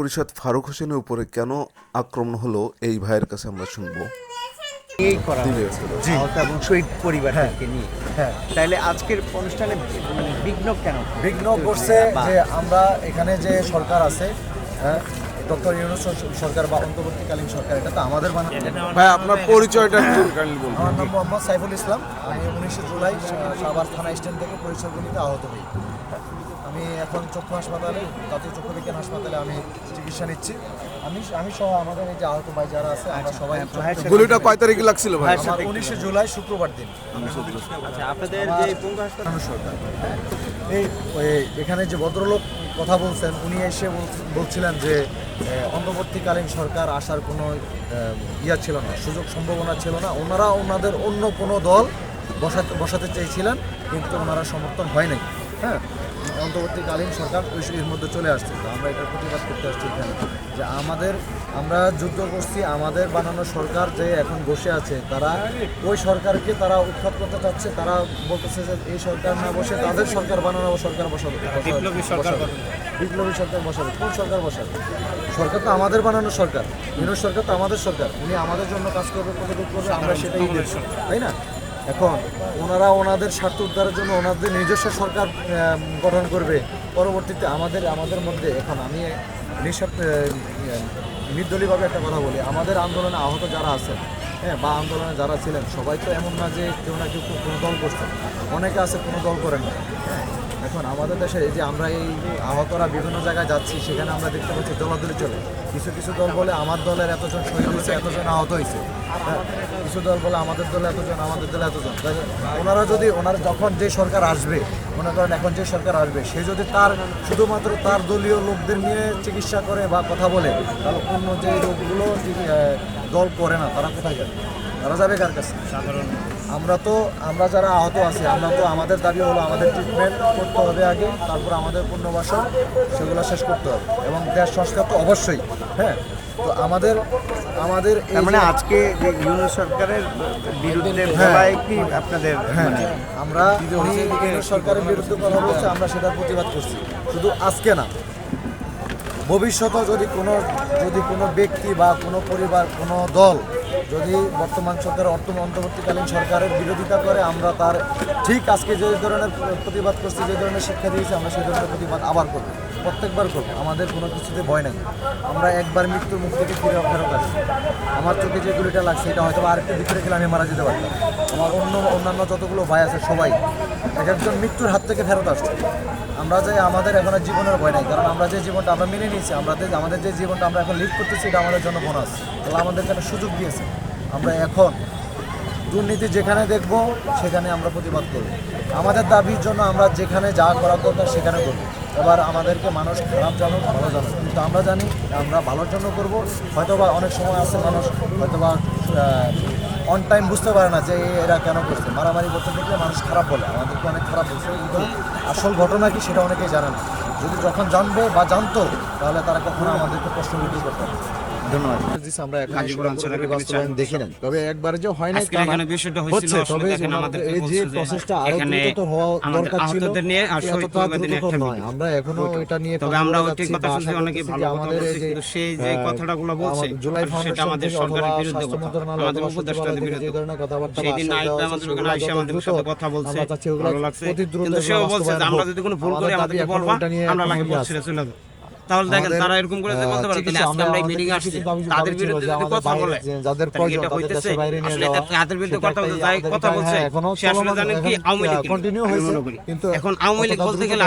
পরিষদ ফারুক হোসেনের উপরে কেন আক্রমণ হলো এই ভাইয়ের কাছে আমরা শুনব। এই করা দিলে আহত এবং শহীদ পরিবারকে নিয়ে। হ্যাঁ। আজকের অনুষ্ঠানে মানে বিঘ্ন কেন? বিঘ্ন করছে যে আমরা এখানে যে সরকার আছে হ্যাঁ ডক্টর ইউনুস সরকার বা অন্তর্বর্তীকালীন সরকার এটা তো আমাদের বানানো। ভাই আপনার পরিচয়টা একটু বলুন। আমার নাম মোহাম্মদ সাইফুল ইসলাম। আমি উনিশে জুলাই সাভার থানা স্ট্যান্ড থেকে পরিচয়গুলিতে আহত হই। আমি এখন চক্ষু হাসপাতালে জাতীয় চক্ষু বিজ্ঞান হাসপাতালে আমি চিকিৎসা নিচ্ছি। আমি আমি সহ আমাদের এই যে আহত ভাই যারা আছে আমরা সবাই গুলিটা কয় তারিখে লাগছিল ভাই? আমার উনিশে জুলাই শুক্রবার দিন। আচ্ছা আপনাদের যে পঙ্গু হাসপাতাল সরকার। এই এখানে যে ভদ্রলোক কথা বলছেন উনি এসে বলছিলেন যে অন্তর্বর্তীকালীন সরকার আসার কোনো আহ, ইয়া ছিল না সুযোগ সম্ভাবনা ছিল না। ওনারা ওনাদের অন্য কোনো দল বসাতে বসাতে চেয়েছিলেন কিন্তু ওনারা সমর্থন হয় নাই। হ্যাঁ অন্তর্বর্তীকালীন সরকার ওই এর মধ্যে চলে আসছে। তো আমরা এটার প্রতিবাদ করতে আসছি এখানে। যে আমাদের আমরা যুদ্ধ করছি আমাদের বানানো সরকার যে এখন বসে আছে তারা ওই সরকারকে তারা উৎখাত করতে চাচ্ছে তারা বলতেছে যে এই সরকার না বসে তাদের সরকার বানানো সরকার বসাবে। বিপ্লবী সরকার বিপ্লবী সরকার বসাবে। কোন সরকার বসাবে? সরকার তো আমাদের বানানো সরকার। বিনোদ সরকার তো আমাদের সরকার। উনি আমাদের জন্য কাজ করবে কতটুকু করবে আমরা সেটাই দেখছি। তাই না? এখন ওনারা ওনাদের স্বার্থ উদ্ধারের জন্য ওনাদের নিজস্ব সরকার গঠন করবে। পরবর্তীতে আমাদের আমাদের মধ্যে এখন আমি নির্দলীয়ভাবে একটা কথা বলি। আমাদের আন্দোলনে আহত যারা আছেন হ্যাঁ বা আন্দোলনে যারা ছিলেন, সবাই তো এমন না যে কেউ না কেউ কোনো দল করছেন অনেকে আছে কোনো দল করেন না। এখন আমাদের দেশে এই যে আমরা এই আহতরা বিভিন্ন জায়গায় যাচ্ছি, সেখানে আমরা দেখতে পাচ্ছি দলাদলি চলে। কিছু কিছু দল বলে আমার দলের এতজন শহীদ হয়েছে, এতজন আহত হয়েছে। হ্যাঁ কিছু দল বলে আমাদের দলে এতজন, আমাদের দলে এতজন। ওনারা যদি, ওনার যখন যে সরকার আসবে, মনে করেন এখন যে সরকার আসবে, সে যদি তার, শুধুমাত্র তার দলীয় লোকদের নিয়ে চিকিৎসা করে বা কথা বলে, তাহলে অন্য যে লোকগুলো দল করে না, তারা কোথায় যাবে? তারা যাবে কার কাছে? সাধারণ আমরা তো আমরা যারা আহত আছি আমরা তো আমাদের দাবি হলো আমাদের ট্রিটমেন্ট করতে হবে আগে তারপর আমাদের পুনর্বাসন সেগুলো শেষ করতে হবে। এবং দেশ সংস্কার তো অবশ্যই হ্যাঁ? তো আমাদের আমাদের মানে আজকে যে ইউনিয়ন সরকারের বিরুদ্ধে হ্যাঁ। বলাই কি আপনাদের হ্যাঁ মানে আমরা উনি কেন্দ্র সরকারের বিরুদ্ধে কথা বলছে আমরা সেটার প্রতিবাদ করছি। শুধু আজকে না ভবিষ্যতে যদি কোনো যদি কোনো ব্যক্তি বা কোনো পরিবার, কোনো দল যদি বর্তমান সরকার অর্থ অন্তর্বর্তীকালীন সরকারের বিরোধিতা করে, আমরা তার ঠিক আজকে যে ধরনের প্রতিবাদ করছি, যে ধরনের শিক্ষা দিয়েছি, আমরা সেই ধরনের প্রতিবাদ আবার করব, প্রত্যেকবার করব। আমাদের কোনো কিছুতে ভয় নাই। আমরা একবার মৃত্যুর মুখ থেকে ফিরে ফেরত আসি আমার চোখে যে গুলিটা লাগছে, এটা হয়তো বা আরেকটু ভিতরে গেলে আমি মারা যেতে পারতাম। আমার অন্য, অন্যান্য যতগুলো ভাই আছে, সবাই, এক একজন মৃত্যুর হাত থেকে ফেরত আসছে। আমরা যে, আমাদের এখন আর জীবনের ভয় নাই, কারণ আমরা যে জীবনটা আমরা মেনে নিয়েছি, আমরা যে, আমাদের যে জীবনটা আমরা এখন লিড করতেছি, এটা আমাদের জন্য বোনাস তাহলে আমাদের একটা সুযোগ দিয়েছে। আমরা এখন দুর্নীতি যেখানে দেখব, সেখানে আমরা প্রতিবাদ করব। আমাদের দাবির জন্য আমরা যেখানে যা করার দরকার সেখানে করব। এবার আমাদেরকে মানুষ খারাপ জানুক, ভালো জানুক। কিন্তু আমরা জানি আমরা ভালোর জন্য করব। হয়তোবা অনেক সময় আছে মানুষ হয়তোবা অন টাইম বুঝতে পারে না যে এরা কেন করছে। মারামারি করতে দেখলে মানুষ খারাপ বলে। আমাদেরকে অনেক খারাপ বলছে। কিন্তু আসল ঘটনা কি সেটা অনেকেই জানে না। যদি যখন জানবে বা জানতো, তাহলে তারা কখনো আমাদেরকে প্রশ্নবিদ্ধ করতো না। ধন্যবাদ। আমরা বাস্তবায়ন দেখি না তবে একবারে যে হয় না এখানে বিষয়টা হয়েছিল তবে আমাদের এই যে প্রসেসটা আরও দ্রুততর হওয়া দরকার ছিল নিয়ে আর শহীদ পরিবারদের একটা নয়। আমরা এখনও এটা নিয়ে তবে আমরা ঠিক কথা শুনছি অনেকে ভালো কথা বলছে কিন্তু সেই যে আহ, কথাটাগুলো বলছে জুলাই সেটা আমাদের সরকারের বিরুদ্ধে কথা। আমাদের উপদেষ্টাদের বিরুদ্ধে। যে ধরনের কথাবার্তা সেই দিন নাইট আমাদের ওখানে আইসা আমাদের সাথে কথা বলছে আমরা চাচ্ছি ওগুলো ভালো লাগছে। কিন্তু সেও বলছে আমরা যদি কোনো ভুল করি আমাদেরকে বলবা আমরা লাগে ইয়ে চলে যাব। তাহলে দেখেন তারা এরকম করে বলতে পারে তাহলে আজকে আমরা মিটিং আসছি। তাদের বিরুদ্ধে যদি কথা বলে যাদের প্রয়োজন তাদের বাইরে নিয়ে যাওয়া তাদের বিরুদ্ধে কথা বলতে তাই যাই কথা বলছে হ্যাঁ, এখনও সে আসলে জানেন কি আওয়ামী লীগ হয়েছে, কিন্তু এখন আওয়ামী লীগ বলতে গেলে